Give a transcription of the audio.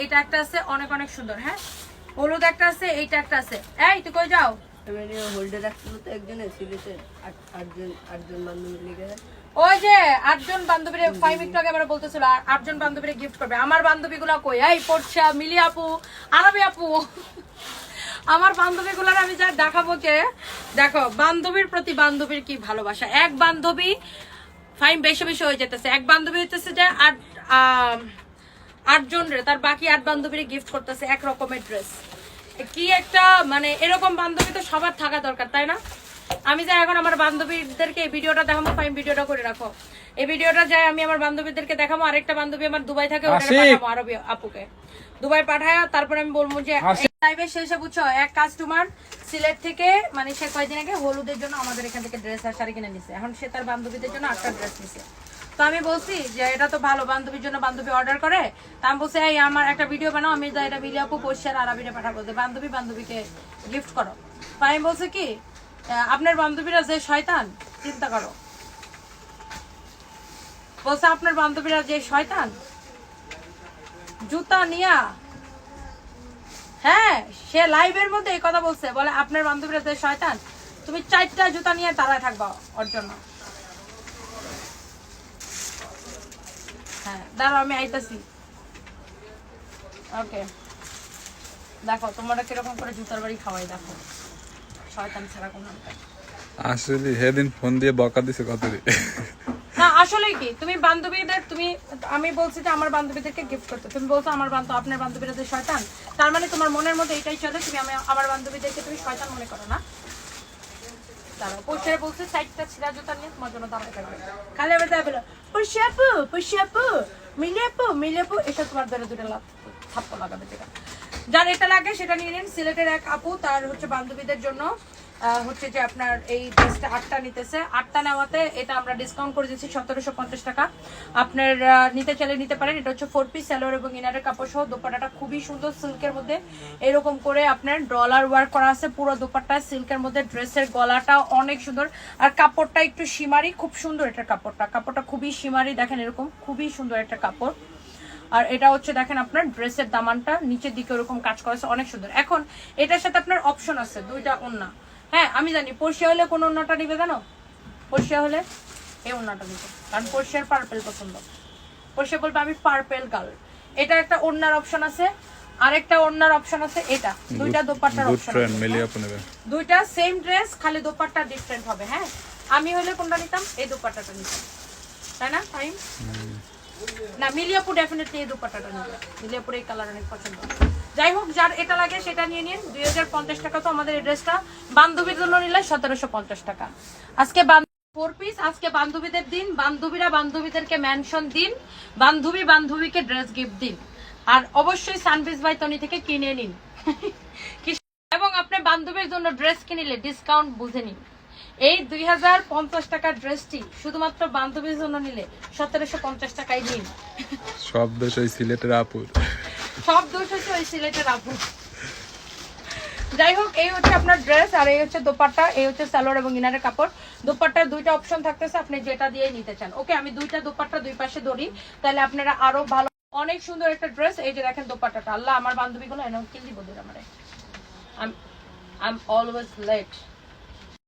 এটা একটা আছে অনেক অনেক সুন্দর হ্যাঁ? হলুদ একটা আছে এইটা একটা আছে। এই তুই কই যাও? হোল্ডে রাখছিল তো একজনে সিলেটে আট- আটজন আটজন বান্ধবী লিগে ওই যে আটজন বান্ধবীর ফাইভ মিনিট আগে আমরা বলতেছিল আর আটজন বান্ধবীর গিফট করবে। আমার বান্ধবীগুলো কই? এই পড়ছা মিলি আপু আরবি আপু। আমার বান্ধবীগুলোর আমি যা দেখাবো যে দেখো বান্ধবীর প্রতি বান্ধবীর কি ভালোবাসা? এক বান্ধবী ফাইন বেশি বেশি হয়ে যেতেছে। এক বান্ধবী হইতেছে যে আট আটজন রে তার বাকি আট বান্ধবীর গিফট করতেছে এক রকমের ড্রেস কি একটা মানে এরকম বান্ধবী তো সবার থাকা দরকার তাই না? আমি যাই এখন আমার বান্ধবীদেরকে এই ভিডিওটা দেখাবো ফাইন ভিডিওটা করে রাখো। এই ভিডিওটা যাই আমি আমার বান্ধবীদেরকে দেখাবো আরেকটা বান্ধবী আমার দুবাই থাকে ওটা আশিক। পাঠাবো আরবি আপুকে। দুবাই পাঠায় তারপরে আমি বলব যে লাইভে শেষে বুঝছ এক কাস্টমার সিলেট থেকে মানে সে কয়দিন আগে হলুদের জন্য আমাদের এখান থেকে ড্রেস আর শাড়ি কিনে নিছে। এখন সে তার বান্ধবীদের জন্য আটটা ড্রেস নিছে। তো আমি বলছি যে এটা তো ভালো, বান্ধবীর জন্য বান্ধবী অর্ডার করে। তা আমি বলছি, এই আমার একটা ভিডিও বানাও, আমি এটা মিলি আপু পরিষ্কার আর আবিরে পাঠাবো। বান্ধবী বান্ধবীকে গিফট করো। তো আমি বলছি কি আপনার বান্ধবীরা যে শয়তান, চিন্তা করো। বলছে, আপনার বান্ধবীরা যে শয়তান, জুতা নিয়া হ্যাঁ সে লাইভের মধ্যে এই কথা বলছে। বলে, আপনার বান্ধবীরা যে শয়তান, তুমি চারটা জুতা নিয়ে দাঁড়ায় থাকবা ওর জন্য। হ্যাঁ দাঁড়াও আমি আইতাছি। ওকে। দেখো তোমরা কীরকম করে জুতার বাড়ি খাওয়াই দেখো। শয়তান ছাড়া কোনো আসলে সেদিন ফোন দিয়ে বকা দিছে কত না আসলে কি তুমি বান্ধবীদের তুমি আমি বলছি যে আমার বান্ধবীদেরকে গিফট করতে। তুমি বলছো আমার বান্ধব আপনার বান্ধবীরা যে শয়তান তার মানে তোমার মনের মধ্যে এটাই চলে তুমি আমি আমার বান্ধবীদেরকে তুমি শয়তান মনে করো না। দাঁড়াও পরিষ্কার বলছে? চারটা ছিঁড়া জুতা নিয়ে তোমার জন্য থাকবে খালি আবার যাবে পুষি আপু পুষি আপু মিলি আপু মিলি আপু এটা তোমার ধরে দুটো লাভ থাপ্প লাগাবে যেটা। যার এটা লাগে সেটা নিয়ে নিন। সিলেটের এক আপু, তার হচ্ছে বান্ধবীদের জন্য হচ্ছে যে আপনার এই ড্রেসটা আটটা নিতেছে। আটটা নেওয়াতে এটা আমরা ডিসকাউন্ট করে দিচ্ছি সতেরোশো পঞ্চাশ টাকা। আপনার নিতে চাইলে নিতে পারেন। এটা হচ্ছে ফোর পিস স্যালোয়ার এবং ইনারের কাপড় সহ দোপাটাটা খুবই সুন্দর সিল্কের মধ্যে। এরকম করে আপনার ডলার ওয়ার্ক করা আছে পুরো দোপাট্টা সিল্কের মধ্যে। ড্রেসের গলাটা অনেক সুন্দর। আর কাপড়টা একটু সীমারি, খুব সুন্দর এটার কাপড়টা। কাপড়টা খুবই সীমারি, দেখেন এরকম খুবই সুন্দর একটা কাপড়। আর এটা হচ্ছে দেখেন আপনার ড্রেসের দামানটা, নিচের দিকে ওরকম কাজ করা আছে, অনেক সুন্দর। এখন এটার সাথে আপনার অপশন আছে, দুইটা ওন্না হ্যাঁ আমি জানি। পরশিয়া হলে কোন ওন্নাটা নিবে জানো? পরশিয়া হলে এই ওন্নাটা নিবে। কারণ পরশিয়ার পার্পেল পছন্দ। পরশিয়া বলবে আমি পার্পেল গার্ল এটা একটা ওন্নার অপশন আছে। আরেকটা ওন্নার অপশন আছে এটা। দুইটা দোপাট্টার অপশন দুইটা সেম ড্রেস খালি দোপাট্টা ডিফারেন্ট হবে হ্যাঁ? আমি হলে কোনটা নিতাম? এই দোপাট্টাটা নিতাম। তাই না টাইম? না, মিলিয়াপুর ডেফিনেটলি এই দুপাট্টাটা নেবে। মিলিয়াপুর এই কালার অনেক পছন্দ। যাই হোক, যার এটা লাগে সেটা নিয়ে নিন। দুই হাজার পঞ্চাশ টাকা তো আমাদের ড্রেসটা বান্ধবীর জন্য নিলে সতেরোশো পঞ্চাশ টাকা। আজকে ফোর পিস আজকে বান্ধবীদের দিন। বান্ধবীরা বান্ধবীদেরকে ম্যানশন দিন। বান্ধবী বান্ধবীকে ড্রেস গিফট দিন। আর অবশ্যই সানভিস বাই তনি থেকে কিনে নিন। এবং আপনি বান্ধবীর জন্য ড্রেস কিনিলে ডিসকাউন্ট বুঝে নিন। এই দুই হাজার পঞ্চাশ টাকার ড্রেসটি শুধুমাত্র বান্ধবীর জন্য নিলে সতেরোশো পঞ্চাশ টাকায় নিন। সব দোষ ওই সিলেটের আপুর। সব দোষ হচ্ছে ওই সিলেটের আপু। যাই হোক এই হচ্ছে আপনার ড্রেস আর এই হচ্ছে দোপাট্টা এই হচ্ছে সালোয়ার এবং ইনারের কাপড়। দোপাট্টার দুইটা অপশন থাকতেছে আপনি যেটা দিয়ে নিতে চান। ওকে আমি দুইটা দোপাট্টা দুই পাশে ধরি তাহলে আপনারা আরও ভালো অনেক সুন্দর একটা ড্রেস। এই যে দেখেন দোপাট্টাটা আল্লাহ আমার বান্ধবীগুলো এনে কিল দিব আমার। I am always late